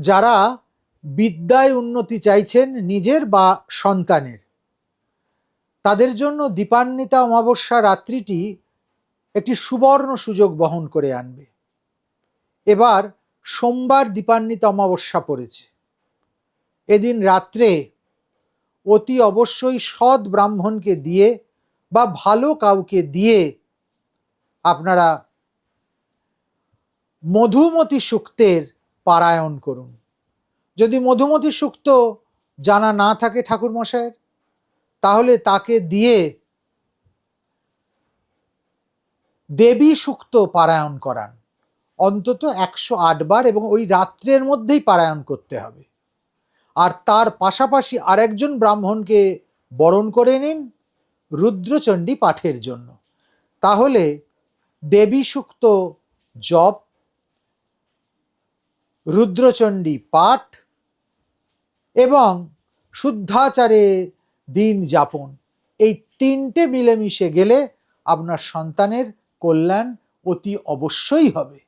যারা বিদ্যায় উন্নতি চাইছেন নিজের বা সন্তানের। তাদের জন্য দীপান্বিতা অমাবস্যা রাত্রিটি একটি সুবর্ণ সুযোগ বহন করে আনবে। এবার সোমবার দীপান্বিতা অমাবস্যা পড়েছে। এদিন রাত্রে অতি অবশ্যই সৎ ব্রাহ্মণকে দিয়ে বা ভালো কাউকে দিয়ে আপনারা মধুমতি সূক্তের পারায়ণ করুন। যদি মধুমতি সুক্ত জানা না থাকে ঠাকুর মশাইয়ের তাহলে তাকে দিয়ে দেবী সূক্ত পারায়ণ করান। অন্তত একশো বার এবং ওই রাত্রের মধ্যেই পারায়ণ করতে হবে। আর তার পাশাপাশি আরেকজন ব্রাহ্মণকে বরণ করে নিন রুদ্রচণ্ডী পাঠের জন্য। তাহলে দেবী সূক্ত জপ রুদ্রচণ্ডী পাঠ এবং শুদ্ধাচারে দিন যাপন। এই তিনটে মিলেমিশে গেলে আপনার সন্তানের কল্যাণ অতি অবশ্যই হবে।